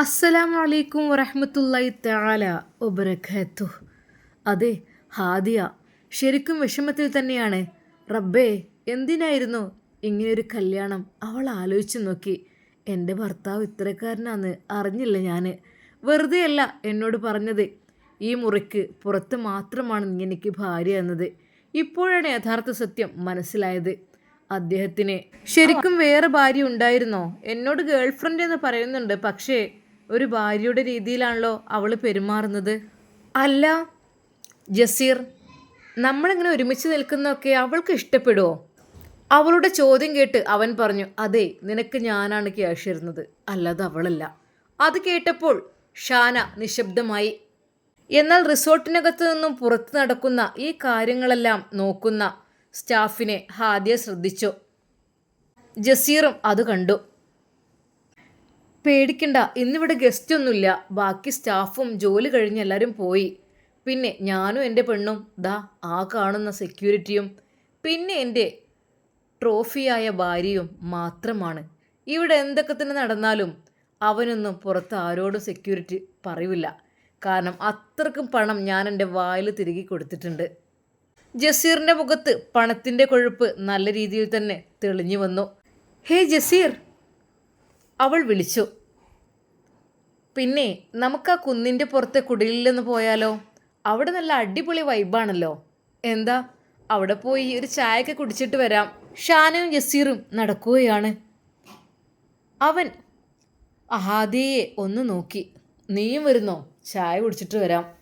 അസ്സലാമു അലൈക്കും വറഹമത്തല്ലായി തആല ഒബരഖത്തു അതെ ഹാദിയ ശരിക്കും വിഷമത്തിൽ തന്നെയാണ്. റബ്ബേ എന്തിനായിരുന്നു ഇങ്ങനെയൊരു കല്യാണം? അവൾ ആലോചിച്ച് നോക്കി. എന്റെ ഭർത്താവ് ഇത്തരക്കാരനാന്ന് അറിഞ്ഞില്ല ഞാൻ വെറുതെയല്ല എന്നോട് പറഞ്ഞത്. ഈ മുറിക്ക് പുറത്ത് മാത്രമാണ് എനിക്ക് ഭാര്യ എന്നത്. ഇപ്പോഴാണ് യഥാർത്ഥ സത്യം മനസ്സിലായത്. അദ്ദേഹത്തിന് ശരിക്കും വേറെ ഭാര്യ ഉണ്ടായിരുന്നോ? എന്നോട് ഗേൾ ഫ്രണ്ട് എന്ന് പറയുന്നുണ്ട്. പക്ഷേ ഒരു ഭാര്യയുടെ രീതിയിലാണല്ലോ അവൾ പെരുമാറുന്നത്. അല്ല ജസീർ നമ്മളിങ്ങനെ ഒരുമിച്ച് നിൽക്കുന്നതൊക്കെ അവൾക്ക് ഇഷ്ടപ്പെടുമോ അവളുടെ ചോദ്യം കേട്ട് അവൻ പറഞ്ഞു അതെ നിനക്ക് ഞാനാണ് ക്യാഷ് തരുന്നത്. അല്ലാതെ അവളല്ല. അത് കേട്ടപ്പോൾ ഷാന നിശബ്ദമായി എന്നാൽ റിസോർട്ടിനകത്ത് നിന്നും പുറത്ത് നടക്കുന്ന ഈ കാര്യങ്ങളെല്ലാം നോക്കുന്ന സ്റ്റാഫിനെ ഹാദ്യ ശ്രദ്ധിച്ചു. ജസീറും അത് കണ്ടു. പേടിക്കണ്ട ഇന്നിവിടെ ഗസ്റ്റ് ഒന്നുമില്ല. ബാക്കി സ്റ്റാഫും ജോലി കഴിഞ്ഞ് എല്ലാവരും പോയി. പിന്നെ ഞാനും എന്റെ പെണ്ണും ദാ ആ കാണുന്ന സെക്യൂരിറ്റിയും പിന്നെ എന്റെ ട്രോഫിയായ ഭാര്യയും മാത്രമാണ്. ഇവിടെ എന്തൊക്കെ തന്നെ നടന്നാലും അവനൊന്നും പുറത്ത് ആരോടും സെക്യൂരിറ്റി പറയില്ല കാരണം അത്രക്കും പണം ഞാൻ എന്റെ വായിൽ തിരികെ കൊടുത്തിട്ടുണ്ട്. ജസീറിന്റെ മുഖത്ത് പണത്തിന്റെ കൊഴുപ്പ് നല്ല രീതിയിൽ തന്നെ തെളിഞ്ഞു വന്നു. ഹേ ജസീർ അവൾ വിളിച്ചു. പിന്നെ നമുക്ക് ആ കുന്നിന്റെ പുറത്തെ കുടിലില്ലെന്ന് പോയാലോ? അവിടെ നല്ല അടിപൊളി വൈബാണല്ലോ എന്താ? അവിടെ പോയി ഒരു ചായയൊക്കെ കുടിച്ചിട്ട് വരാം. ഷാനയും യസീറും നടക്കുകയാണ്. അവൻ അഹാദിയെ ഒന്ന് നോക്കി. നീയും വരുന്നോ? ചായ കുടിച്ചിട്ട് വരാം.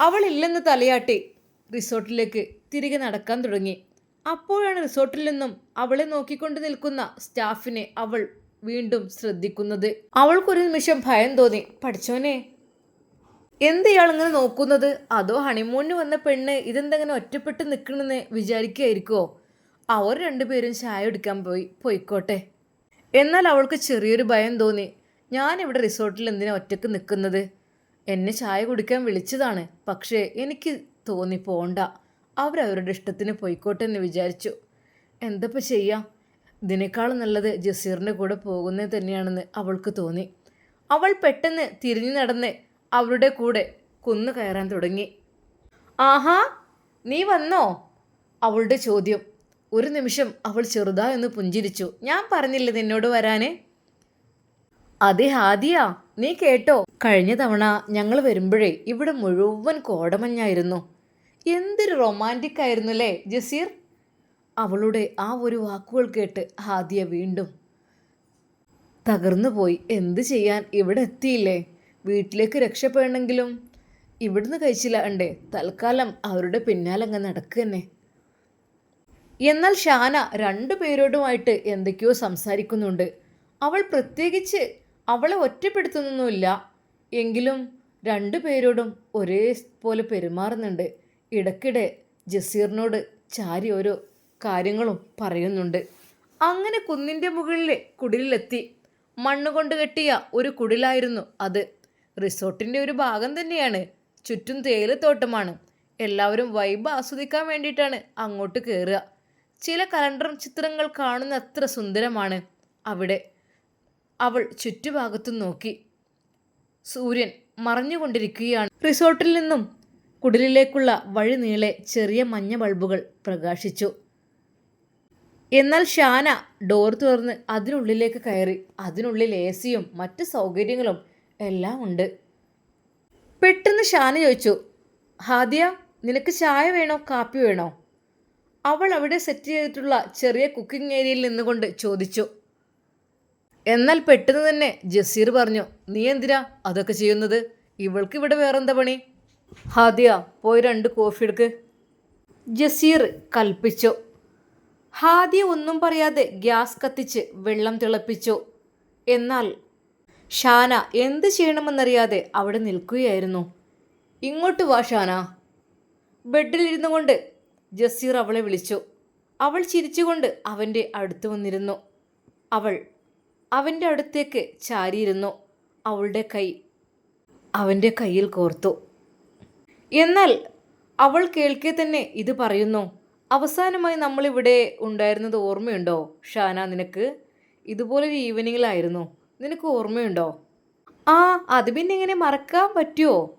അവളില്ലെന്ന് തലയാട്ടി റിസോർട്ടിലേക്ക് തിരികെ നടക്കാൻ തുടങ്ങി. അപ്പോഴാണ് റിസോർട്ടിൽ നിന്നും അവളെ നോക്കിക്കൊണ്ട് നിൽക്കുന്ന സ്റ്റാഫിനെ അവൾ വീണ്ടും ശ്രദ്ധിക്കുന്നത്. അവൾക്കൊരു നിമിഷം ഭയം തോന്നി. പഠിച്ചോനെ എന്ത് ഇയാളിങ്ങനെ നോക്കുന്നത്? അതോ ഹണിമൂണിന് വന്ന പെണ്ണ് ഇതെന്തെങ്ങനെ ഒറ്റപ്പെട്ട് നിൽക്കണമെന്ന് വിചാരിക്കുകയായിരിക്കുമോ അവർ രണ്ടുപേരും ചായ എടുക്കാൻ പോയി. പോയിക്കോട്ടെ. എന്നാൽ അവൾക്ക് ചെറിയൊരു ഭയം തോന്നി. ഞാൻ ഇവിടെ റിസോർട്ടിൽ എന്തിനാ ഒറ്റയ്ക്ക് നിൽക്കുന്നത്? എന്നെ ചായ കുടിക്കാൻ വിളിച്ചതാണ്. പക്ഷേ എനിക്ക് തോന്നി പോണ്ട അവരവരുടെ ഇഷ്ടത്തിന് പോയിക്കോട്ടെ എന്ന് വിചാരിച്ചു. എന്തപ്പോൾ ചെയ്യാം? ഇതിനേക്കാളും നല്ലത് ജസീറിന്റെ കൂടെ പോകുന്നത് തന്നെയാണെന്ന് അവൾക്ക് തോന്നി. അവൾ പെട്ടെന്ന് തിരിഞ്ഞു നടന്ന് അവരുടെ കൂടെ കുന്നു കയറാൻ തുടങ്ങി. ആഹാ നീ വന്നോ? അവളുടെ ചോദ്യം. ഒരു നിമിഷം അവൾ ചെറുതായൊന്ന് പുഞ്ചിരിച്ചു. ഞാൻ പറഞ്ഞില്ല നിന്നോട് വരാനേ? അതെ ഹാദിയ നീ കേട്ടോ. കഴിഞ്ഞ തവണ ഞങ്ങൾ വരുമ്പോഴേ ഇവിടെ മുഴുവൻ കോടമഞ്ഞായിരുന്നു. എന്തൊരു റൊമാന്റിക് ആയിരുന്നു അല്ലേ ജസീർ? അവളുടെ ആ ഒരു വാക്കുകൾ കേട്ട് ഹാദിയ വീണ്ടും തകർന്നു പോയി. എന്ത് ചെയ്യാൻ? ഇവിടെ എത്തിയില്ലേ? വീട്ടിലേക്ക് രക്ഷപ്പെടണമെങ്കിലും. ഇവിടുന്ന് കഴിച്ചില്ല ഉണ്ടേ തൽക്കാലം അവരുടെ നടക്കുക തന്നെ എന്നാൽ ഷാന രണ്ടു പേരോടുമായിട്ട് എന്തൊക്കെയോ സംസാരിക്കുന്നുണ്ട്. അവൾ പ്രത്യേകിച്ച് അവളെ ഒറ്റപ്പെടുത്തുന്നൊന്നുമില്ല. എങ്കിലും രണ്ടു പേരോടും ഒരേ പോലെ പെരുമാറുന്നുണ്ട്. ഇടയ്ക്കിടെ ജസീറിനോട് ചാരി ഓരോ കാര്യങ്ങളും പറയുന്നുണ്ട്. അങ്ങനെ കുന്നിന്റെ മുകളിലെ കുടിലെത്തി മണ്ണുകൊണ്ട് കെട്ടിയ ഒരു കുടിലായിരുന്നു അത്. റിസോർട്ടിന്റെ ഒരു ഭാഗം തന്നെയാണ്. ചുറ്റും തേയിലത്തോട്ടമാണ്. എല്ലാവരും വൈബ് ആസ്വദിക്കാൻ വേണ്ടിയിട്ടാണ് അങ്ങോട്ട് കയറുക ചില കലണ്ടർ ചിത്രങ്ങൾ കാണുന്ന അത്ര സുന്ദരമാണ് അവിടെ. അവൾ ചുറ്റുഭാഗത്തും നോക്കി. സൂര്യൻ മറഞ്ഞുകൊണ്ടിരിക്കുകയാണ്. റിസോർട്ടിൽ നിന്നും കുടിലിലേക്കുള്ള വഴി നീളെ ചെറിയ മഞ്ഞ ബൾബുകൾ പ്രകാശിച്ചു. എന്നാൽ ഷാന ഡോർ തുറന്ന് അതിനുള്ളിലേക്ക് കയറി. അതിനുള്ളിൽ എ സിയും മറ്റ് സൗകര്യങ്ങളും എല്ലാം ഉണ്ട്. പെട്ടെന്ന് ഷാന ചോദിച്ചു ഹാദിയ നിനക്ക് ചായ വേണോ? കാപ്പി വേണോ? അവൾ അവിടെ സെറ്റ് ചെയ്തിട്ടുള്ള ചെറിയ കുക്കിംഗ് ഏരിയയിൽ നിന്നുകൊണ്ട് ചോദിച്ചു. എന്നാൽ പെട്ടെന്ന് തന്നെ ജസീർ പറഞ്ഞു നീ എന്തിനാ അതൊക്കെ ചെയ്യുന്നത്? ഇവൾക്ക് ഇവിടെ വേറെന്താ പണി? ഹാദിയ പോയി രണ്ട് കോഫി എടുക്ക്. ജസീർ കൽപ്പിച്ചു. ഹാദിയ ഒന്നും പറയാതെ ഗ്യാസ് കത്തിച്ച് വെള്ളം തിളപ്പിച്ചു. എന്നാൽ ഷാന എന്ത് ചെയ്യണമെന്നറിയാതെ അവിടെ നിൽക്കുകയായിരുന്നു. ഇങ്ങോട്ട് വാ ഷാന. ബെഡിലിരുന്നു കൊണ്ട് ജസീർ അവളെ വിളിച്ചു. അവൾ ചിരിച്ചുകൊണ്ട് അവന്റെ അടുത്ത് വന്നിരുന്നു. അവൾ അവന്റെ അടുത്തേക്ക് ചാരിയിരുന്നു. അവളുടെ കൈ അവന്റെ കയ്യിൽ കോർത്തു. എന്നാൽ അവൾ കേൾക്കെ തന്നെ ഇത് പറയുന്നു. അവസാനമായി നമ്മളിവിടെ ഉണ്ടായിരുന്നത് ഓർമ്മയുണ്ടോ? ഷാന നിനക്ക്? ഇതുപോലൊരു ഈവനിങ്ങിലായിരുന്നു. നിനക്ക് ഓർമ്മയുണ്ടോ? ആ അത് പിന്നെ എങ്ങനെ മറക്കാൻ പറ്റുമോ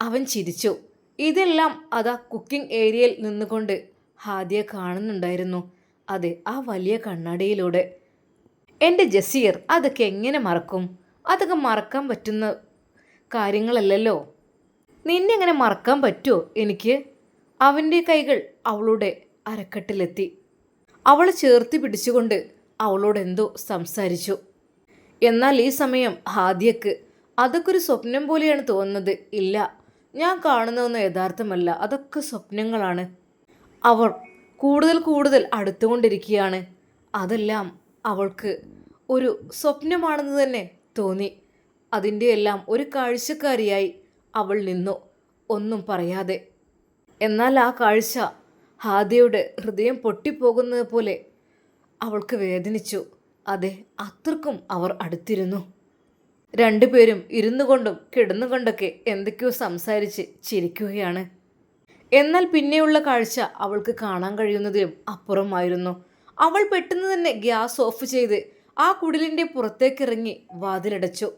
അവൻ ചിരിച്ചു. ഇതെല്ലാം അതാ കുക്കിംഗ് ഏരിയയിൽ നിന്നുകൊണ്ട് ഹാദിയ കാണുന്നുണ്ടായിരുന്നു. അതെ ആ വലിയ കണ്ണാടിയിലൂടെ. എന്റെ ജസീർ അതൊക്കെ എങ്ങനെ മറക്കും? അതൊക്കെ മറക്കാൻ പറ്റുന്ന കാര്യങ്ങളല്ലല്ലോ? നിന്നെങ്ങനെ മറക്കാൻ പറ്റുമോ എനിക്ക്? അവന്റെ കൈകൾ അവളുടെ അരക്കെട്ടിലെത്തി. അവളെ ചേർത്തി പിടിച്ചുകൊണ്ട് അവളോട് എന്തോ സംസാരിച്ചു. എന്നാൽ ഈ സമയം ഹാദിയക്ക് അതൊക്കെ ഒരു സ്വപ്നം പോലെയാണ് തോന്നുന്നത്. ഇല്ല ഞാൻ കാണുന്നതൊന്നും യഥാർത്ഥമല്ല. അതൊക്കെ സ്വപ്നങ്ങളാണ്. അവർ കൂടുതൽ കൂടുതൽ അടുത്തുകൊണ്ടിരിക്കുകയാണ്. അതെല്ലാം അവൾക്ക് ഒരു സ്വപ്നമാണെന്ന് തന്നെ തോന്നി. അതിന്റെ എല്ലാം ഒരു കാഴ്ചക്കാരിയായി അവൾ നിന്നു ഒന്നും പറയാതെ. എന്നാൽ ആ കാഴ്ച ഹാദിയുടെ ഹൃദയം പൊട്ടിപ്പോകുന്നത് പോലെ അവൾക്ക് വേദനിച്ചു. അതെ അത്രക്കും അവർ അടുത്തിരുന്നു. രണ്ടുപേരും ഇരുന്നു കൊണ്ടും കിടന്നുകൊണ്ടൊക്കെ എന്തൊക്കെയോ സംസാരിച്ച് ചിരിക്കുകയാണ്. എന്നാൽ പിന്നെയുള്ള കാഴ്ച അവൾക്ക് കാണാൻ കഴിയുന്നതിലും അപ്പുറമായിരുന്നു. അവൾ പെട്ടെന്ന് തന്നെ ഗ്യാസ് ഓഫ് ചെയ്ത് ആ കുടിലിന്റെ പുറത്തേക്കിറങ്ങി വാതിലടച്ചു.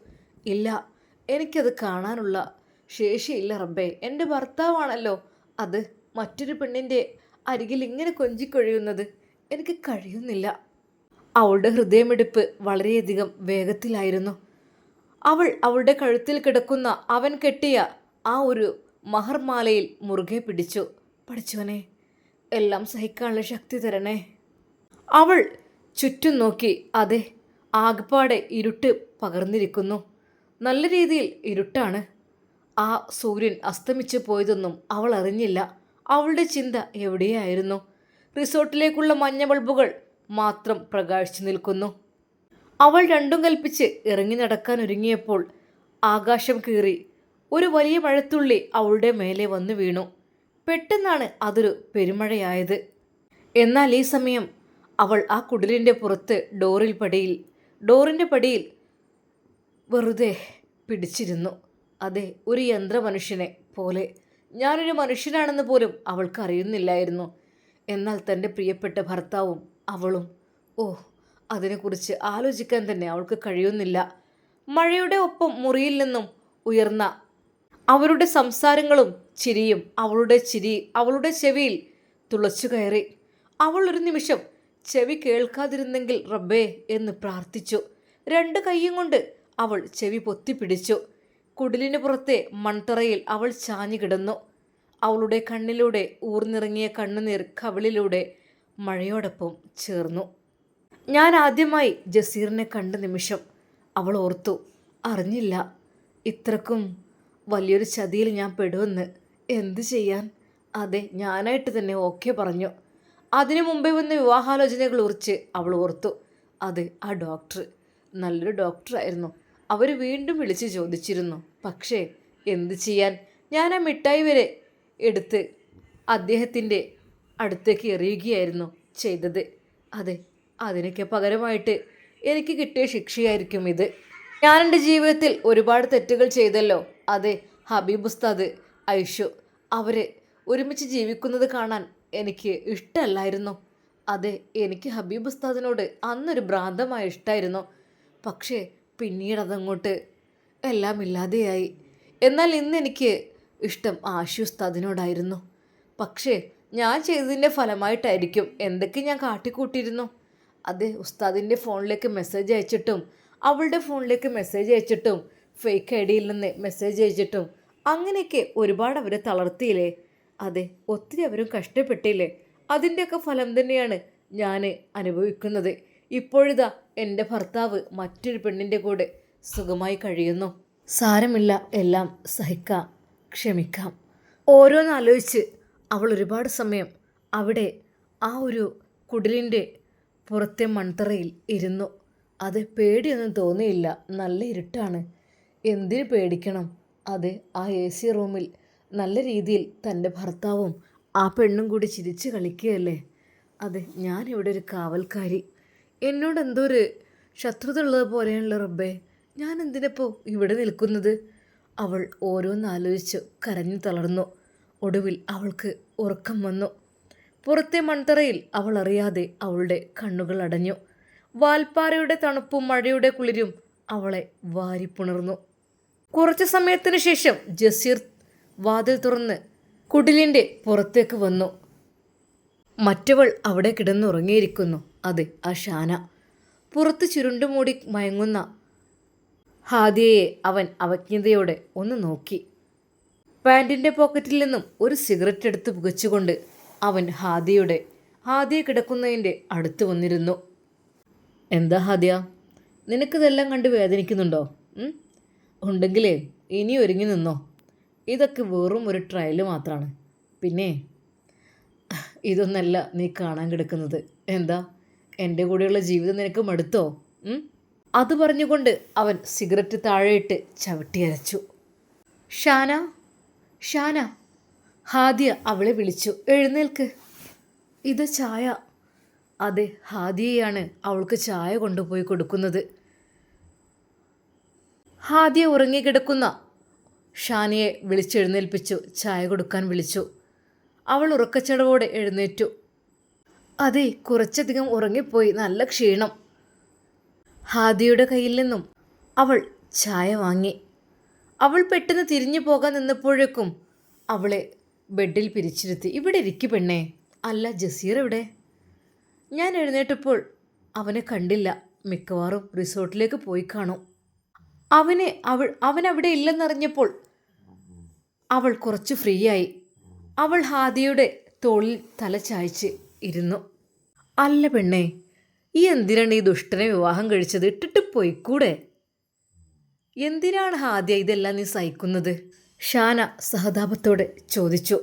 ഇല്ല എനിക്കത് കാണാനുള്ള ശേഷിയില്ല റബ്ബേ. എന്റെ ഭർത്താവാണല്ലോ. അത് മറ്റൊരു പെണ്ണിന്റെ അരികിൽ ഇങ്ങനെ കൊഞ്ചിക്കൊഴിയുന്നത് എനിക്ക് കഴിയുന്നില്ല. അവളുടെ ഹൃദയമിടിപ്പ് വളരെയധികം വേഗത്തിലായിരുന്നു. അവൾ അവളുടെ കഴുത്തിൽ കിടക്കുന്ന അവൻ കെട്ടിയ ആ ഒരു മഹർമാലയിൽ മുറുകെ പിടിച്ചു. പഠിച്ചവനെ എല്ലാം സഹിക്കാനുള്ള ശക്തി തരണേ. അവൾ ചുറ്റും നോക്കി അതെ ആകപ്പാടെ ഇരുട്ട് പകർന്നിരിക്കുന്നു. നല്ല രീതിയിൽ ഇരുട്ടാണ്. ആ സൂര്യൻ അസ്തമിച്ചു പോയതൊന്നും അവൾ അറിഞ്ഞില്ല. അവളുടെ ചിന്ത എവിടെയായിരുന്നു? റിസോർട്ടിലേക്കുള്ള മഞ്ഞ ബൾബുകൾ മാത്രം പ്രകാശിച്ചു നിൽക്കുന്നു. അവൾ രണ്ടും കൽപ്പിച്ച് ഇറങ്ങി നടക്കാൻ ഒരുങ്ങിയപ്പോൾ ആകാശം കീറി ഒരു വലിയ മഴത്തുള്ളി അവളുടെ മേലെ വന്നു വീണു. പെട്ടെന്നാണ് അതൊരു പെരുമഴയായത്. എന്നാൽ ഈ സമയം അവൾ ആ കുടിലിന്റെ പുറത്ത് ഡോറിൽ പടിയിൽ ഡോറിന്റെ പടിയിൽ വെറുതെ പിടിച്ചിരുന്നു. അതെ ഒരു യന്ത്രമനുഷ്യനെ പോലെ ഞാനൊരു മനുഷ്യനാണെന്ന് പോലും അവൾക്ക് അറിയുന്നില്ലായിരുന്നു എന്നാൽ തന്റെ പ്രിയപ്പെട്ട ഭർത്താവും അവളും ഓ അതിനെക്കുറിച്ച് ആലോചിക്കാൻ തന്നെ അവൾക്ക് കഴിയുന്നില്ല. മഴയുടെ ഒപ്പം മുറിയിൽ നിന്നും ഉയർന്ന അവരുടെ സംസാരങ്ങളും ചിരിയും അവളുടെ ചിരി അവളുടെ ചെവിയിൽ തുളച്ചു കയറി. അവൾ ഒരു നിമിഷം ചെവി കേൾക്കാതിരുന്നെങ്കിൽ റബ്ബേ എന്ന് പ്രാർത്ഥിച്ചു. രണ്ട് കൈയും കൊണ്ട് അവൾ ചെവി പൊത്തിപ്പിടിച്ചു. കുടിലിന് പുറത്തെ മൺതറയിൽ അവൾ ചാഞ്ഞു കിടന്നു. അവളുടെ കണ്ണിലൂടെ ഊർന്നിറങ്ങിയ കണ്ണുനീർ കവിളിലൂടെ മഴയോടൊപ്പം ചേർന്നു. ഞാൻ ആദ്യമായി ജസീറിനെ കണ്ട നിമിഷം അവൾ ഓർത്തു അറിഞ്ഞില്ല ഇത്രക്കും വലിയൊരു ചതിയിൽ ഞാൻ പെടുമെന്ന്. എന്ത് ചെയ്യാൻ? അതെ ഞാനായിട്ട് തന്നെ ഓക്കെ പറഞ്ഞു. അതിനു മുമ്പേ വന്ന വിവാഹാലോചനകൾ കുറിച്ച് അവൾ ഓർത്തു. അത് ആ ഡോക്ടർ. നല്ലൊരു ഡോക്ടറായിരുന്നു. അവർ വീണ്ടും വിളിച്ചു ചോദിച്ചിരുന്നു. പക്ഷേ എന്തു ചെയ്യാൻ? ഞാൻ ആ മിഠായി വരെ എടുത്ത് അദ്ദേഹത്തിന്റെ അടുത്തേക്ക് എറിയുകയായിരുന്നു ചെയ്തത്. അതെ അതിനൊക്കെ പകരമായിട്ട് എനിക്ക് കിട്ടിയ ശിക്ഷയായിരിക്കും ഇത്. ഞാൻ എന്റെ ജീവിതത്തിൽ ഒരുപാട് തെറ്റുകൾ ചെയ്തല്ലോ. അതെ ഹബീബ് ഉസ്താദ് ഐഷു അവരെ ഒരുമിച്ച് ജീവിക്കുന്നത് കാണാൻ എനിക്ക് ഇഷ്ടമല്ലായിരുന്നു. അതെ എനിക്ക് ഹബീബ് ഉസ്താദിനോട് അന്നൊരു ഭ്രാന്തമായ ഇഷ്ടമായിരുന്നു പക്ഷേ പിന്നീട് അതങ്ങോട്ട് എല്ലാം ഇല്ലാതെയായി. എന്നാൽ ഇന്ന് എനിക്ക് ഇഷ്ടം ആശു ഉസ്താദിനോടായിരുന്നു പക്ഷേ ഞാൻ ചെയ്തതിന്റെ ഫലമായിട്ടായിരിക്കും എന്തൊക്കെ ഞാൻ കാട്ടിക്കൂട്ടിയിരുന്നു. അതെ ഉസ്താദിന്റെ ഫോണിലേക്ക് മെസ്സേജ് അയച്ചിട്ടും അവളുടെ ഫോണിലേക്ക് മെസ്സേജ് അയച്ചിട്ടും ഫേക്ക് ഐ ഡിയിൽ നിന്ന് മെസ്സേജ് അയച്ചിട്ടും അങ്ങനെയൊക്കെ ഒരുപാട് അവരെ തളർത്തിയില്ലേ? അതെ ഒത്തിരി അവരും കഷ്ടപ്പെട്ടില്ലേ? അതിന്റെയൊക്കെ ഫലം തന്നെയാണ് ഞാൻ അനുഭവിക്കുന്നത്. ഇപ്പോഴിതാ എന്റെ ഭർത്താവ് മറ്റൊരു പെണ്ണിന്റെ കൂടെ സുഖമായി കഴിയുന്നു. സാരമില്ല എല്ലാം സഹിക്കാം ക്ഷമിക്കാം. ഓരോന്നാലോചിച്ച് അവൾ ഒരുപാട് സമയം അവിടെ ആ ഒരു കുടിലിന്റെ പുറത്തെ മൺതറയിൽ ഇരുന്നു. അത് പേടിയൊന്നും തോന്നിയില്ല. നല്ല ഇരുട്ടാണ്. എന്തിനു പേടിക്കണം? അത് ആ എ സി റൂമിൽ നല്ല രീതിയിൽ തന്റെ ഭർത്താവും ആ പെണ്ണും കൂടി ചിരിച്ച് കളിക്കുകയല്ലേ? അതെ ഞാനിവിടെ ഒരു കാവൽക്കാരി. എന്നോട് എന്തോ ഒരു ശത്രുത ഉള്ളത് പോലെയാണല്ലോ റബ്ബേ. ഞാൻ എന്തിനപ്പോൾ ഇവിടെ നിൽക്കുന്നത്? അവൾ ഓരോന്നാലോചിച്ച് കരഞ്ഞു തളർന്നു. ഒടുവിൽ അവൾക്ക് ഉറക്കം വന്നു. പുറത്തെ മൺതറയിൽ അവൾ അറിയാതെ അവളുടെ കണ്ണുകൾ അടഞ്ഞു. വാൽപ്പാറയുടെ തണുപ്പും മഴയുടെ കുളിരും അവളെ വാരിപ്പുണർന്നു. കുറച്ചു സമയത്തിന് ശേഷം ജസീർ വാതിൽ തുറന്ന് കുടിലിന്റെ പുറത്തേക്ക് വന്നു. മറ്റവൾ അവിടെ കിടന്നുറങ്ങിയിരിക്കുന്നു. അതെ ആ ഷാന പുറത്ത് ചുരുണ്ടുമൂടി മയങ്ങുന്ന ഹാദിയയെ അവൻ അവജ്ഞതയോടെ ഒന്ന് നോക്കി. പാന്റിന്റെ പോക്കറ്റിൽ നിന്നും ഒരു സിഗരറ്റ് എടുത്ത് പുകച്ചുകൊണ്ട് അവൻ ഹാദിയുടെ ഹാദിയ കിടക്കുന്നതിന്റെ അടുത്ത് വന്നിരുന്നു. എന്താ ഹാദിയ? നിനക്കിതെല്ലാം കണ്ട് വേദനിക്കുന്നുണ്ടോ? ഉണ്ടെങ്കിലേ ഇനി ഒരുങ്ങി നിന്നോ. ഇതൊക്കെ വെറും ഒരു ട്രയൽ മാത്രമാണ് പിന്നെ ഇതൊന്നല്ല നീ കാണാൻ കിടക്കുന്നത്. എന്താ? എന്റെ കൂടെയുള്ള ജീവിതം നിനക്ക് മടുത്തോ? അത് പറഞ്ഞുകൊണ്ട് അവൻ സിഗരറ്റ് താഴെയിട്ട് ചവിട്ടിയരച്ചു ഷാന ഷാന ഹാദിയ അവളെ വിളിച്ചു. എഴുന്നേൽക്ക്. ഇത് ചായ. അതെ ഹാദിയയാണ് അവൾക്ക് ചായ കൊണ്ടുപോയി കൊടുക്കുന്നത്. ഹാദിയ ഉറങ്ങിക്കിടക്കുന്ന ഷാനിയെ വിളിച്ചെഴുന്നേൽപ്പിച്ചു ചായ കൊടുക്കാൻ വിളിച്ചു. അവൾ ഉറക്കച്ചടവോടെ എഴുന്നേറ്റു. അതെ കുറച്ചധികം ഉറങ്ങിപ്പോയി. നല്ല ക്ഷീണം. ഹാദിയുടെ കയ്യിൽ നിന്നും അവൾ ചായ വാങ്ങി. അവൾ പെട്ടെന്ന് തിരിഞ്ഞു പോകാൻ നിന്നപ്പോഴേക്കും അവളെ ബെഡിൽ പിരിച്ചിരുത്തി. ഇവിടെ ഇരിക്കു പെണ്ണേ. അല്ല ജസീർ എവിടെ? ഞാൻ എഴുന്നേറ്റപ്പോൾ അവനെ കണ്ടില്ല. മിക്കവാറും റിസോർട്ടിലേക്ക് പോയി കാണും. അവനെ അവൾ അവൻ അവിടെ ഇല്ലെന്നറിഞ്ഞപ്പോൾ അവൾ കുറച്ച് ഫ്രീ ആയി അവൾ ഹാദിയുടെ തോളിൽ തല ചായ്ച്ച് ഇരുന്നു. അല്ല പെണ്ണേ ഈ എന്തിനാണ് ഈ ദുഷ്ടനെ വിവാഹം കഴിച്ചത്? ഇട്ടിട്ട് പോയിക്കൂടെ? എന്തിനാണ് ആദ്യ ഇതെല്ലാം നീ സഹിക്കുന്നത്? ഷാന സഹതാപത്തോടെ ചോദിച്ചു.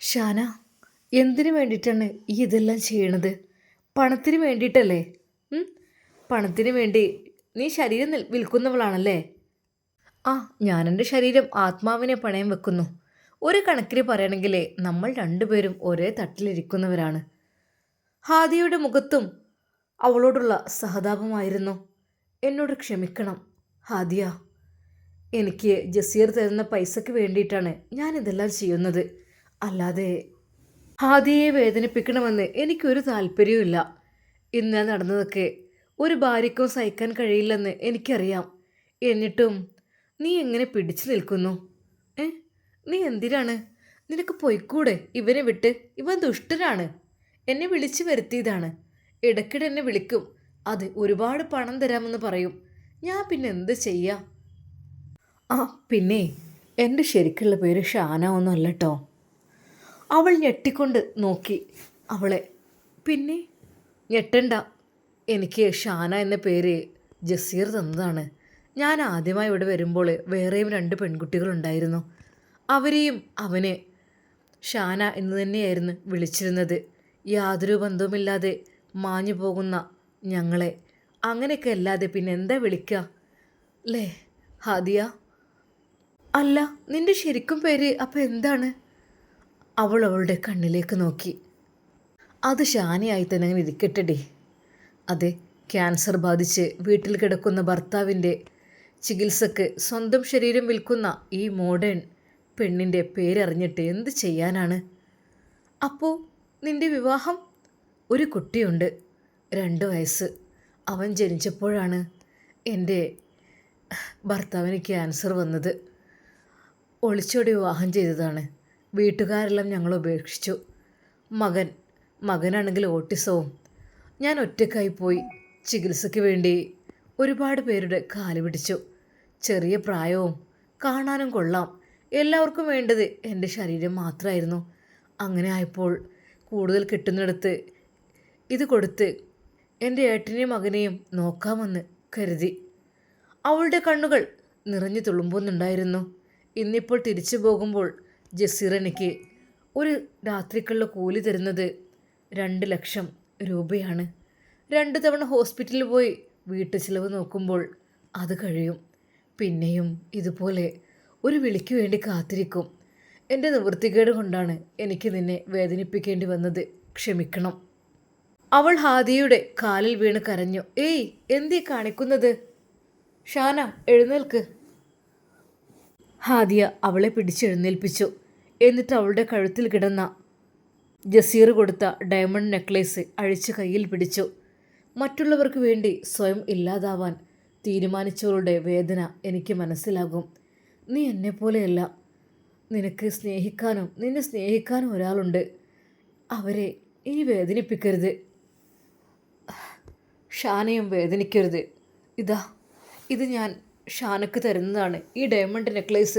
ഷാന എന്തിനു വേണ്ടിയിട്ടാണ് ഈ ഇതെല്ലാം ചെയ്യണത്? പണത്തിന് വേണ്ടിയിട്ടല്ലേ? പണത്തിന് വേണ്ടി നീ ശരീരം വിൽക്കുന്നവളാണല്ലേ? ആ ഞാനെന്റെ ശരീരം ആത്മാവിനെ പണയം വെക്കുന്നു. ഒരു കണക്കിന് പറയണമെങ്കിൽ നമ്മൾ രണ്ടുപേരും ഒരേ തട്ടിലിരിക്കുന്നവരാണ്. ഹാദിയുടെ മുഖത്തും അവളോടുള്ള സഹതാപമായിരുന്നു. എന്നോട് ക്ഷമിക്കണം ഹാദിയ. എനിക്ക് ജസീർ തരുന്ന പൈസയ്ക്ക് വേണ്ടിയിട്ടാണ് ഞാൻ ഇതെല്ലാം ചെയ്യുന്നത്. അല്ലാതെ ഹാദിയെ വേദനിപ്പിക്കണമെന്ന് എനിക്കൊരു താല്പര്യവുമില്ല. ഇന്ന് നടന്നതൊക്കെ ഒരു ഭാര്യയ്ക്കും സഹിക്കാൻ കഴിയില്ലെന്ന് എനിക്കറിയാം. എന്നിട്ടും നീ എങ്ങനെ പിടിച്ചു നിൽക്കുന്നു? ഏ? നീ എന്തിനാണ്? നിനക്ക് പൊയ്ക്കൂടെ ഇവനെ വിട്ട്? ഇവൻ ദുഷ്ടനാണ്. എന്നെ വിളിച്ചു വരുത്തിയതാണ്. ഇടയ്ക്കിടെ എന്നെ വിളിക്കും. അത് ഒരുപാട് പണം തരാമെന്ന് പറയും. ഞാൻ പിന്നെ എന്ത് ചെയ്യാം? ആ പിന്നെ എന്റെ ശരിക്കുള്ള പേര് ഷാന ഒന്നുമല്ല കേട്ടോ അവൾ ഞെട്ടിക്കൊണ്ട് നോക്കി. അവളെ പിന്നെ? ഞെട്ടണ്ട. എനിക്ക് ഷാന എന്ന പേര് ജസീർ തന്നതാണ്. ഞാൻ ആദ്യമായി ഇവിടെ വരുമ്പോൾ വേറെയും രണ്ട് പെൺകുട്ടികളുണ്ടായിരുന്നു. അവരെയും അവനെ ഷാന എന്ന് തന്നെയായിരുന്നു വിളിച്ചിരുന്നത്. യാതൊരു ബന്ധവുമില്ലാതെ മാഞ്ഞു പോകുന്ന ഞങ്ങളെ. അങ്ങനെയൊക്കെ അല്ലാതെ പിന്നെ എന്താ വിളിക്കുക അല്ലേ ഹാദിയ? അല്ല നിന്റെ ശരിക്കും പേര് അപ്പം എന്താണ്? അവൾ അവളുടെ കണ്ണിലേക്ക് നോക്കി. അത് ഷാനിയായി തന്നെ അങ്ങനെ ഇരിക്കട്ടെടി. അതെ ക്യാൻസർ ബാധിച്ച് വീട്ടിൽ കിടക്കുന്ന ഭർത്താവിന്റെ ചികിത്സക്ക് സ്വന്തം ശരീരം വിൽക്കുന്ന ഈ മോഡേൺ പെണ്ണിന്റെ പേരറിഞ്ഞിട്ട് എന്ത് ചെയ്യാനാണ്? അപ്പോൾ നിന്റെ വിവാഹം ഒരു കുട്ടിയുണ്ട് രണ്ട് വയസ്സ്. അവൻ ജനിച്ചപ്പോഴാണ് എന്റെ ഭർത്താവിന് ക്യാൻസർ വന്നത്. ഒളിച്ചോടി വിവാഹം ചെയ്തതാണ്. വീട്ടുകാരെല്ലാം ഞങ്ങൾ ഉപേക്ഷിച്ചു. മകൻ മകനാണെങ്കിൽ ഓട്ടിസവും. ഞാൻ ഒറ്റക്കായി പോയി ചികിത്സയ്ക്ക് വേണ്ടി ഒരുപാട് പേരുടെ കാൽ പിടിച്ചു. ചെറിയ പ്രായവും കാണാനും കൊള്ളാം. എല്ലാവർക്കും വേണ്ടത് എന്റെ ശരീരം മാത്രമായിരുന്നു. അങ്ങനെ ആയപ്പോൾ കൂടുതൽ കിട്ടുന്നിടത്ത് ഇത് കൊടുത്ത് എന്റെ ഏട്ടനെയും മകനെയും നോക്കാമെന്ന് കരുതി. അവളുടെ കണ്ണുകൾ നിറഞ്ഞു തുളുമ്പുന്നുണ്ടായിരുന്നു. ഇന്നിപ്പോൾ തിരിച്ചു പോകുമ്പോൾ ജസീർ ഒരു രാത്രിക്കുള്ള കൂലി തരുന്നത് രണ്ട് ലക്ഷം രൂപയാണ്. രണ്ട് തവണ ഹോസ്പിറ്റലിൽ പോയി വീട്ടു ചിലവ് നോക്കുമ്പോൾ അത് കഴിയും. പിന്നെയും ഇതുപോലെ ഒരു വിളിക്ക് വേണ്ടി കാത്തിരിക്കും. എന്റെ നിവൃത്തികേട് കൊണ്ടാണ് എനിക്ക് നിന്നെ വേദനിപ്പിക്കേണ്ടി വന്നത്. ക്ഷമിക്കണം. അവൾ ഹാദിയുടെ കാലിൽ വീണ് കരഞ്ഞു. ഏയ് എന്തീ കാണിക്കുന്നത്? ഷാന എഴുന്നേൽക്ക്. ഹാദിയ അവളെ പിടിച്ചെഴുന്നേൽപ്പിച്ചു. എന്നിട്ട് അവളുടെ കഴുത്തിൽ കിടന്ന ജസീർ കൊടുത്ത ഡയമണ്ട് നെക്ലേസ് അഴിച്ച് കയ്യിൽ പിടിച്ചു. മറ്റുള്ളവർക്ക് വേണ്ടി സ്വയം ഇല്ലാതാവാൻ തീരുമാനിച്ചവളുടെ വേദന എനിക്ക് മനസ്സിലാകും. നീ എന്നെപ്പോലെയല്ല നിനക്ക് സ്നേഹിക്കാനും നിന്നെ സ്നേഹിക്കാനും ഒരാളുണ്ട്. അവരെ ഇനി വേദനിപ്പിക്കരുത്. ഷാനയും വേദനിക്കരുത്. ഇതാ ഇത് ഞാൻ ഷാനക്ക് തരുന്നതാണ്. ഈ ഡയമണ്ട് നെക്ലേസ്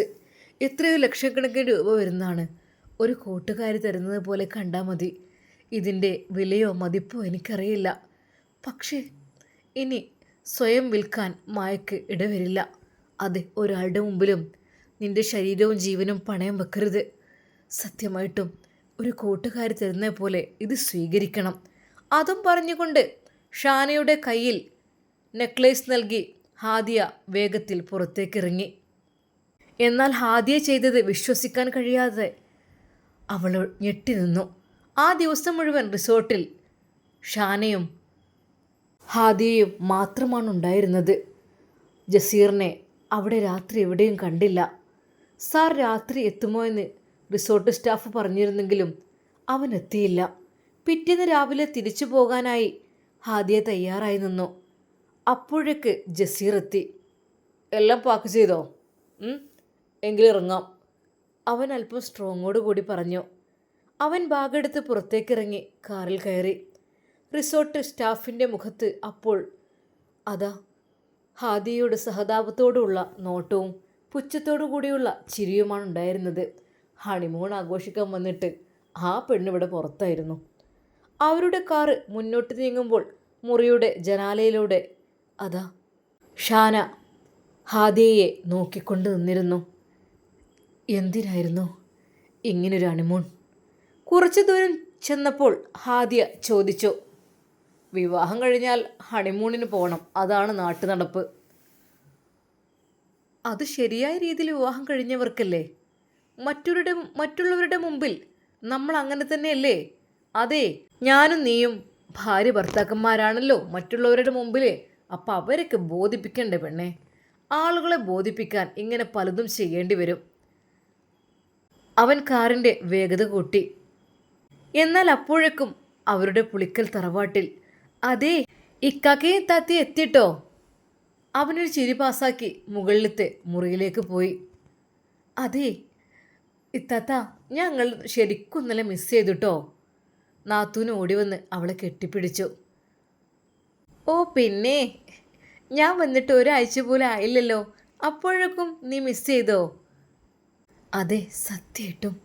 എത്രയോ ലക്ഷക്കണക്കിന് രൂപ വരുന്നതാണ്. ഒരു കൂട്ടുകാരി തരുന്നത് പോലെ കണ്ടാൽ മതി. ഇതിന്റെ വിലയോ മതിപ്പോ എനിക്കറിയില്ല. പക്ഷേ ഇനി സ്വയം വിൽക്കാൻ മായക്ക് ഇടവരില്ല. അത് ഒരാളുടെ മുമ്പിലും നിന്റെ ശരീരവും ജീവനും പണയം വെക്കരുത്. സത്യമായിട്ടും ഒരു കൂട്ടുകാരി തരുന്ന പോലെ ഇത് സ്വീകരിക്കണം. അതും പറഞ്ഞുകൊണ്ട് ഷാനയുടെ കയ്യിൽ നെക്ലേസ് നൽകി ഹാദിയ വേഗത്തിൽ പുറത്തേക്കിറങ്ങി. എന്നാൽ ഹാദിയ ചെയ്തത് വിശ്വസിക്കാൻ കഴിയാതെ അവൾ ഞെട്ടി നിന്നു. ആ ദിവസം മുഴുവൻ റിസോർട്ടിൽ ഷാനയും ഹാദിയയും മാത്രമാണ് ഉണ്ടായിരുന്നത്. ജസീറിനെ അവിടെ രാത്രി എവിടെയും കണ്ടില്ല. സാർ രാത്രി എത്തുമോ എന്ന് റിസോർട്ട് സ്റ്റാഫ് പറഞ്ഞിരുന്നെങ്കിലും അവൻ എത്തിയില്ല. പിറ്റേന്ന് രാവിലെ തിരിച്ചു പോകാനായി ഹാദിയ തയ്യാറായി നിന്നു. അപ്പോഴേക്ക് ജസീർ എത്തി. എല്ലാം പാക്ക് ചെയ്തോ? എങ്കിലിറങ്ങാം അവൻ അല്പം സ്ട്രോങ്ങോട് കൂടി പറഞ്ഞു. അവൻ ബാഗെടുത്ത് പുറത്തേക്കിറങ്ങി കാറിൽ കയറി. റിസോർട്ട് സ്റ്റാഫിന്റെ മുഖത്ത് അപ്പോൾ അതാ ഹാദിയയുടെ സഹതാപത്തോടുള്ള നോട്ടവും പുച്ഛത്തോടു കൂടിയുള്ള ചിരിയുമാണ് ഉണ്ടായിരുന്നത്. ഹണിമൂൺ ആഘോഷിക്കാൻ വന്നിട്ട് ആ പെണ്ണിവിടെ പുറത്തായിരുന്നു. അവരുടെ കാറ് മുന്നോട്ട് നീങ്ങുമ്പോൾ മുറിയുടെ ജനാലയിലൂടെ അതാ ഷാന ഹാദിയയെ നോക്കിക്കൊണ്ട് നിന്നിരുന്നു. എന്തിനായിരുന്നു ഇങ്ങനൊരു അണിമൂൺ കുറച്ചു ദൂരം ചെന്നപ്പോൾ ഹാദിയ ചോദിച്ചു. വിവാഹം കഴിഞ്ഞാൽ ഹണിമൂണിന് പോകണം അതാണ് നാട്ടു നടപ്പ് അത് ശരിയായ രീതിയിൽ വിവാഹം കഴിഞ്ഞവർക്കല്ലേ? മറ്റൊരുടെ മറ്റുള്ളവരുടെ മുമ്പിൽ നമ്മൾ അങ്ങനെ തന്നെയല്ലേ? അതെ ഞാനും നീയും ഭാര്യ ഭർത്താക്കന്മാരാണല്ലോ മറ്റുള്ളവരുടെ മുമ്പിൽ. അപ്പം അവരൊക്കെ ബോധിപ്പിക്കണ്ടേ പെണ്ണെ? ആളുകളെ ബോധിപ്പിക്കാൻ ഇങ്ങനെ പലതും ചെയ്യേണ്ടി വരും. അവൻ കാറിന്റെ വേഗത കൂട്ടി. എന്നാൽ അപ്പോഴേക്കും അവരുടെ പുളിക്കൽ തറവാട്ടിൽ. അതെ ഇക്കാക്കയും താത്തി എത്തിട്ടോ അവനൊരു ചിരി പാസാക്കി മുകളിലത്തെ മുറിയിലേക്ക് പോയി. അതെ ഇത്താത്ത ഞങ്ങൾ ശരിക്കും ഇന്നലെ മിസ് ചെയ്തിട്ടോ? നാത്തൂന് ഓടി വന്ന് അവളെ കെട്ടിപ്പിടിച്ചു. ഓ പിന്നെ ഞാൻ വന്നിട്ട് ഒരാഴ്ച പോലും ആയില്ലല്ലോ അപ്പോഴേക്കും നീ മിസ് ചെയ്തോ? അതെ സത്യമായിട്ടും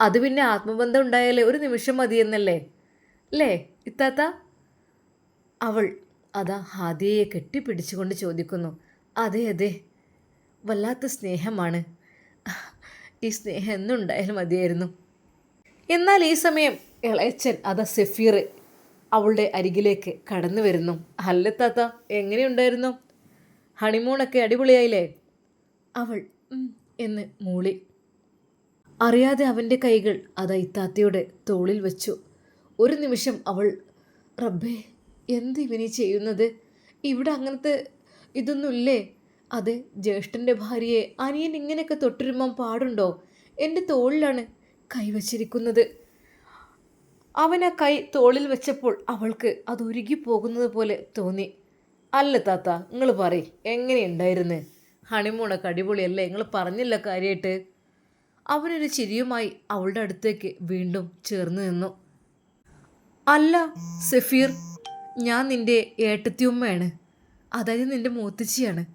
അത് പിന്നെ ആത്മബന്ധം ഉണ്ടായാലേ ഒരു നിമിഷം മതിയെന്നല്ലേ അല്ലേ ഇത്താത്ത? അവൾ അതാ ഹാദിയയെ കെട്ടിപ്പിടിച്ചുകൊണ്ട് ചോദിക്കുന്നു. അതെ അതെ. വല്ലാത്ത സ്നേഹമാണ്. ഈ സ്നേഹം എന്നുണ്ടായാലും മതിയായിരുന്നു. എന്നാൽ ഈ സമയം ഇളയച്ചൻ അതാ സെഫീർ അവളുടെ അരികിലേക്ക് കടന്നു വരുന്നു. അല്ല താത്ത എങ്ങനെയുണ്ടായിരുന്നു? ഹണിമൂണൊക്കെ അടിപൊളിയായില്ലേ? അവൾ എന്ന് മൂളി. അറിയാതെ അവന്റെ കൈകൾ അതാ ഇത്താത്തയുടെ തോളിൽ വെച്ചു. ഒരു നിമിഷം അവൾ റബ്ബേ എന്ത് ഇവനീ ചെയ്യുന്നത്? ഇവിടെ അങ്ങനത്തെ ഇതൊന്നുമില്ലേ? അതെ ജ്യേഷ്ഠന്റെ ഭാര്യയെ അനിയൻ ഇങ്ങനെയൊക്കെ തൊട്ടിരുമ്പാൻ പാടുണ്ടോ? എന്റെ തോളിലാണ് കൈവച്ചിരിക്കുന്നത് അവൻ ആ കൈ തോളിൽ വെച്ചപ്പോൾ അവൾക്ക് അത് ഉരുകി പോകുന്നത് പോലെ തോന്നി. അല്ല താത്ത നിങ്ങൾ പറ എങ്ങനെയുണ്ടായിരുന്നു ഹണിമൂണൊക്കെ അടിപൊളിയല്ലേ? നിങ്ങൾ പറഞ്ഞില്ല കാര്യമായിട്ട് അവനൊരു ചിരിയുമായി അവളുടെ അടുത്തേക്ക് വീണ്ടും ചേർന്ന് നിന്നു. അല്ല സഫീർ ഞാൻ നിന്റെ ഏട്ടത്തിയുമ്മയാണ്. അതായത് നിന്റെ മൂത്തച്ചിയാണ്.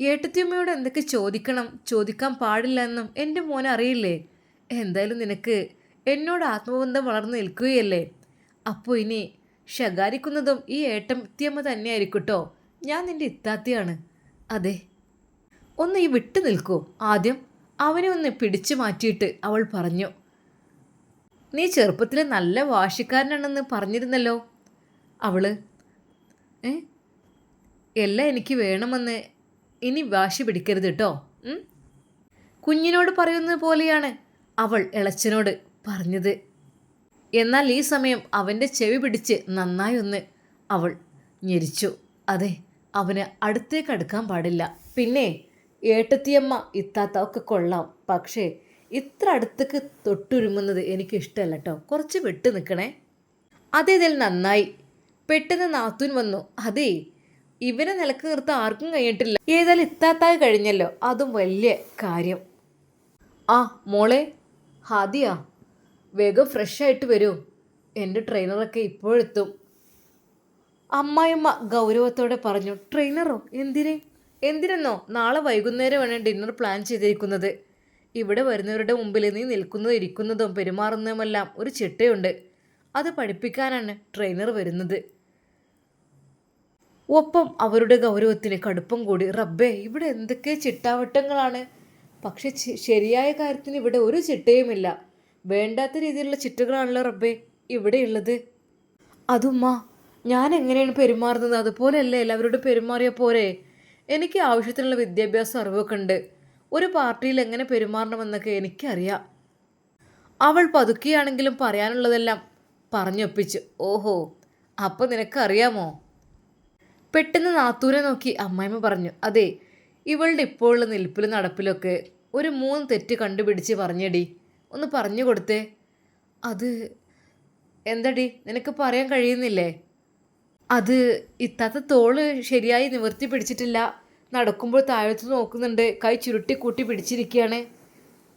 ഏട്ടത്തിയമ്മയോട് എന്തൊക്കെ ചോദിക്കണം ചോദിക്കാൻ പാടില്ല എന്നും എന്റെ മോനെ അറിയില്ലേ? എന്തായാലും നിനക്ക് എന്നോട് ആത്മബന്ധം വളർന്നു നിൽക്കുകയല്ലേ? അപ്പോൾ ഇനി ശകാരിക്കുന്നതും ഈ ഏട്ടത്തിയമ്മ തന്നെയായിരിക്കും കേട്ടോ ഞാൻ നിന്റെ ഇത്താത്തിയാണ്. അതെ. ഒന്ന് ഈ വിട്ടു നിൽക്കൂ. ആദ്യം അവനെ ഒന്ന് പിടിച്ചു മാറ്റിയിട്ട് അവൾ പറഞ്ഞു. നീ ചെറുപ്പത്തിൽ നല്ല വാശിക്കാരനാണെന്ന് പറഞ്ഞിരുന്നല്ലോ. അവൾ. ഏ? എല്ലാം എനിക്ക് വേണമെന്ന് ഇനി വാശി പിടിക്കരുത് കേട്ടോ കുഞ്ഞിനോട് പറയുന്നത് പോലെയാണ് അവൾ ഇളച്ചനോട് പറഞ്ഞത്. എന്നാൽ ഈ സമയം അവന്റെ ചെവി പിടിച്ച് നന്നായി ഒന്ന് അവൾ ഞെരിച്ചു. അതെ അവന് അടുത്തേക്ക് അടുക്കാൻ പാടില്ല. പിന്നെ ഏട്ടത്തിയമ്മ ഇത്താത്ത ഒക്കെ കൊള്ളാം. പക്ഷേ ഇത്ര അടുത്തേക്ക് തൊട്ടുരുമുന്നത് എനിക്കിഷ്ടമല്ല കേട്ടോ കുറച്ച് വിട്ടു നിൽക്കണേ. അതേതിൽ നന്നായി പെട്ടെന്ന് നാത്തൂൻ വന്നു. അതേ ഇവനെ നിലയ്ക്ക് നിർത്താൻ ആർക്കും കഴിഞ്ഞിട്ടില്ല. ഏതായാലും ഇത്താത്തായി കഴിഞ്ഞല്ലോ. അതും വലിയ കാര്യം. ആ മോളെ ഹാദിയാ വേഗം ഫ്രഷ് ആയിട്ട് വരൂ. എന്റെ ട്രെയിനറൊക്കെ ഇപ്പോഴെത്തും. അമ്മായിമ്മ ഗൗരവത്തോടെ പറഞ്ഞു ട്രെയിനറോ എന്തിന്? എന്തിനെന്നോ? നാളെ വൈകുന്നേരമാണ് ഡിന്നർ പ്ലാൻ ചെയ്തിരിക്കുന്നത്. ഇവിടെ വരുന്നവരുടെ മുമ്പിൽ നീ നിൽക്കുന്നതും ഇരിക്കുന്നതും പെരുമാറുന്നതുമെല്ലാം ഒരു ചിട്ടയുണ്ട്. അത് പഠിപ്പിക്കാനാണ് ട്രെയിനർ വരുന്നത്. ഒപ്പം അവരുടെ ഗൗരവത്തിന് കടുപ്പം കൂടി. റബ്ബേ ഇവിടെ എന്തൊക്കെ ചിട്ടാവട്ടങ്ങളാണ്. പക്ഷെ ശരിയായ കാര്യത്തിന് ഇവിടെ ഒരു ചിട്ടയുമില്ല. വേണ്ടാത്ത രീതിയിലുള്ള ചിട്ടകളാണല്ലോ റബ്ബേ ഇവിടെയുള്ളത്. അതുമ്മ ഞാൻ എങ്ങനെയാണ് പെരുമാറുന്നത്? അതുപോലെയല്ലേ എല്ലാവരോടും പെരുമാറിയ പോരെ? എനിക്ക് ആവശ്യത്തിനുള്ള വിദ്യാഭ്യാസം അറിവൊക്കെ ഉണ്ട്. ഒരു പാർട്ടിയിൽ എങ്ങനെ പെരുമാറണമെന്നൊക്കെ എനിക്കറിയാം. അവൾ പതുക്കെയാണെങ്കിലും പറയാനുള്ളതെല്ലാം പറഞ്ഞൊപ്പിച്ചു. ഓഹോ അപ്പോൾ നിനക്കറിയാമോ? പെട്ടെന്ന് നാത്തൂരെ നോക്കി അമ്മായിമ്മ പറഞ്ഞു അതെ ഇവളുടെ ഇപ്പോഴുള്ള നിൽപ്പിലും നടപ്പിലൊക്കെ ഒരു മൂന്ന് തെറ്റ് കണ്ടുപിടിച്ച് പറഞ്ഞടി. ഒന്ന് പറഞ്ഞു കൊടുത്തേ. അത് എന്തടി? നിനക്ക് പറയാൻ കഴിയുന്നില്ലേ? അത് ഇത്താത്ത തോൾ ശരിയായി നിവർത്തി പിടിച്ചിട്ടില്ല. നടക്കുമ്പോൾ താഴത്ത് നോക്കുന്നുണ്ട്. കൈ ചുരുട്ടി കൂട്ടി പിടിച്ചിരിക്കുകയാണ്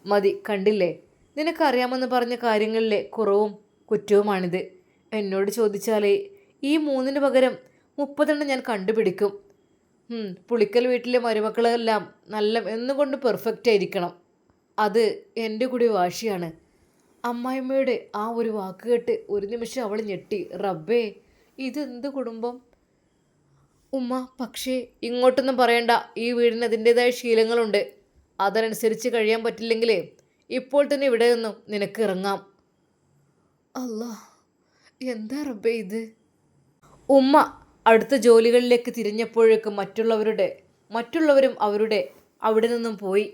മതി കണ്ടില്ലേ? നിനക്കറിയാമെന്ന് പറഞ്ഞ കാര്യങ്ങളിലെ കുറവും കുറ്റവുമാണിത്. എന്നോട് ചോദിച്ചാലേ ഈ മൂന്നിന് പകരം മുപ്പതെണ്ണം ഞാൻ കണ്ടുപിടിക്കും. പുളിക്കൽ വീട്ടിലെ മരുമക്കളെല്ലാം നല്ല എന്നുകൊണ്ട് പെർഫെക്റ്റ് ആയിരിക്കണം. അത് എന്റെ കൂടി വാശിയാണ്. അമ്മായിമ്മയുടെ ആ ഒരു വാക്ക് കേട്ട് ഒരു നിമിഷം അവൾ ഞെട്ടി. റബ്ബേ ഇതെന്ത് കുടുംബം? ഉമ്മ പക്ഷേ ഇങ്ങോട്ടൊന്നും പറയണ്ട. ഈ വീടിന് അതിന്റെതായ ശീലങ്ങളുണ്ട്. അതനുസരിച്ച് കഴിയാൻ പറ്റില്ലെങ്കിൽ ഇപ്പോൾ തന്നെ ഇവിടെ നിന്നും നിനക്ക് ഇറങ്ങാം. അല്ലാ എന്താ റബ്ബേ ഇത്? ഉമ്മ അടുത്ത ജോലികളിലേക്ക് തിരിഞ്ഞപ്പോഴേക്ക് മറ്റുള്ളവരുടെ മറ്റുള്ളവരും അവരുടെ അവിടെ നിന്നും പോയി.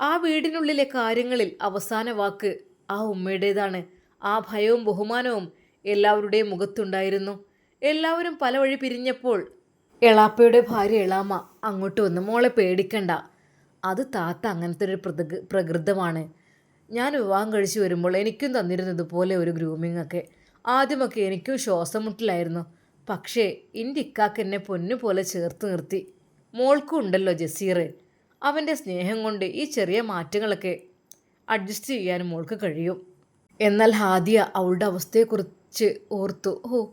ആ വീടിനുള്ളിലെ കാര്യങ്ങളിൽ അവസാന വാക്ക് ആ ഉമ്മയുടേതാണ്. ആ ഭയവും ബഹുമാനവും എല്ലാവരുടെയും മുഖത്തുണ്ടായിരുന്നു. എല്ലാവരും പല വഴി പിരിഞ്ഞപ്പോൾ എളാപ്പയുടെ ഭാര്യ എളാമ്മ അങ്ങോട്ട് വന്നു മോളെ പേടിക്കണ്ട. അത് താത്ത അങ്ങനത്തെ ഒരു പ്രകൃതമാണ്. ഞാൻ വിവാഹം കഴിച്ച് വരുമ്പോൾ എനിക്കും തന്നിരുന്നത് പോലെ ഒരു ഗ്രൂമിംഗ് ഒക്കെ. ആദ്യമൊക്കെ എനിക്കും ശ്വാസം മുട്ടിലായിരുന്നു പക്ഷേ എന്റെ ഇക്കാക്ക് എന്നെ പൊന്നു പോലെ ചേർത്ത് നിർത്തി. മോൾക്കും ഉണ്ടല്ലോ ജസീർ അവന്റെ സ്നേഹം കൊണ്ട് ഈ ചെറിയ മാറ്റങ്ങളൊക്കെ അഡ്ജസ്റ്റ് ചെയ്യാൻ മോൾക്ക് കഴിയും. എന്നാൽ ഹാദിയ അവളുടെ അവസ്ഥയെക്കുറിച്ച് ഓർത്തു. ഓ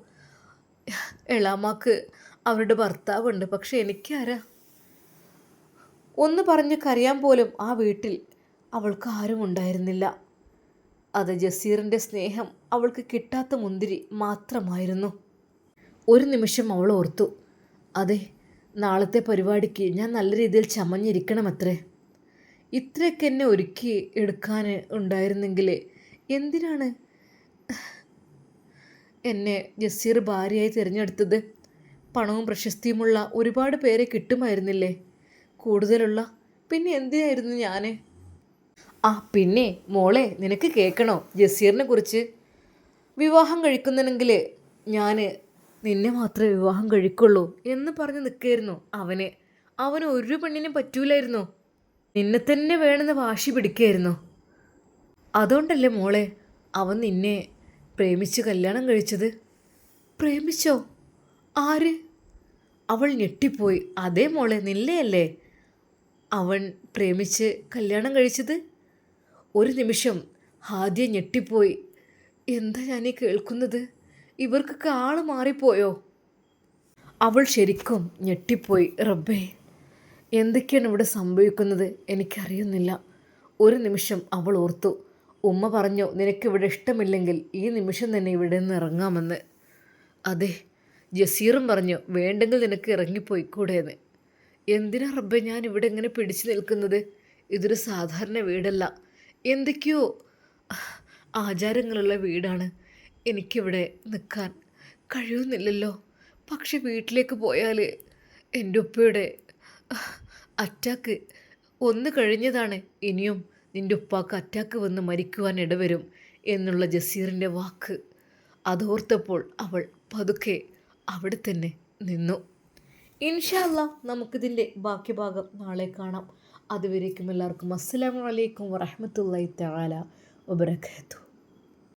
എളാമാക്ക് അവരുടെ ഭർത്താവുണ്ട്. പക്ഷേ എനിക്കാരാ? ഒന്ന് പറഞ്ഞ് കരയാൻ പോലും ആ വീട്ടിൽ അവൾക്ക് ആരും ഉണ്ടായിരുന്നില്ല. അത് ജസീറിന്റെ സ്നേഹം അവൾക്ക് കിട്ടാത്ത മുന്തിരി മാത്രമായിരുന്നു. ഒരു നിമിഷം അവൾ ഓർത്തു. അതെ നാളത്തെ പരിപാടിക്ക് ഞാൻ നല്ല രീതിയിൽ ചമഞ്ഞിരിക്കണമത്രേ. ഇത്രയൊക്കെ എന്നെ ഒരുക്കി എടുക്കാൻ ഉണ്ടായിരുന്നെങ്കിൽ എന്തിനാണ് എന്നെ ജസീർ ഭാര്യയായി തിരഞ്ഞെടുത്തത്? പണവും പ്രശസ്തിയുമുള്ള ഒരുപാട് പേരെ കിട്ടുമായിരുന്നില്ലേ? കൂടുതലുള്ള പിന്നെ എന്തിനായിരുന്നു ഞാൻ ആ പിന്നെ മോളെ നിനക്ക് കേൾക്കണോ ജസീറിനെ കുറിച്ച്. വിവാഹം കഴിക്കുന്നുണ്ടെങ്കിൽ ഞാൻ നിന്നെ മാത്രമേ വിവാഹം കഴിക്കുള്ളൂ എന്ന് പറഞ്ഞ് നിൽക്കായിരുന്നു അവന്. അവന് ഒരു പെണ്ണിനും പറ്റൂലായിരുന്നു. നിന്നെ തന്നെ വേണമെന്ന് വാശി പിടിക്കായിരുന്നു അതുകൊണ്ടല്ലേ മോളെ അവൻ നിന്നെ പ്രേമിച്ച് കല്യാണം കഴിച്ചത്? പ്രേമിച്ചോ? ആര്? അവൾ ഞെട്ടിപ്പോയി. അതേ മോളെ നില്ലയല്ലേ അവൻ പ്രേമിച്ച് കല്യാണം കഴിച്ചത്? ഒരു നിമിഷം ആദ്യം ഞെട്ടിപ്പോയി. എന്താ ഞാനീ കേൾക്കുന്നത്? ഇവർക്കൊക്കെ ആൾ മാറിപ്പോയോ? അവൾ ശരിക്കും ഞെട്ടിപ്പോയി. റബ്ബേ എന്തൊക്കെയാണ് ഇവിടെ സംഭവിക്കുന്നത്? എനിക്കറിയുന്നില്ല. ഒരു നിമിഷം അവൾ ഓർത്തു. ഉമ്മ പറഞ്ഞു നിനക്കിവിടെ ഇഷ്ടമില്ലെങ്കിൽ ഈ നിമിഷം തന്നെ ഇവിടെ നിന്ന് ഇറങ്ങാമെന്ന്. അതെ ജസീറും പറഞ്ഞു വേണ്ടെങ്കിൽ നിനക്ക് ഇറങ്ങിപ്പോയിക്കൂടേന്ന്. എന്തിനാ റബ്ബെ ഞാൻ ഇവിടെ ഇങ്ങനെ പിടിച്ചു നിൽക്കുന്നത്? ഇതൊരു സാധാരണ വീടല്ല. എന്തൊക്കെയോ ആചാരങ്ങളുള്ള വീടാണ് എനിക്കിവിടെ നിൽക്കാൻ കഴിയുന്നില്ലല്ലോ. പക്ഷെ വീട്ടിലേക്ക് പോയാൽ എന്റെ ഉപ്പയുടെ അറ്റാക്ക് ഒന്ന് കഴിഞ്ഞതാണ്. ഇനിയും നിന്റെ ഉപ്പാക്ക് അറ്റാക്ക് വന്ന് മരിക്കുവാൻ ഇടവരും എന്നുള്ള ജസീറിന്റെ വാക്ക് അതോർത്തപ്പോൾ അവൾ പതുക്കെ അവിടെ തന്നെ നിന്നു. ഇൻഷാല്ല നമുക്കിതിന്റെ ബാക്കി ഭാഗം നാളെ കാണാം. അതുവരേക്കും എല്ലാവർക്കും അസ്സലാമു അലൈക്കും വറഹമത്തല്ലാ തആല വബറകാതുഹു.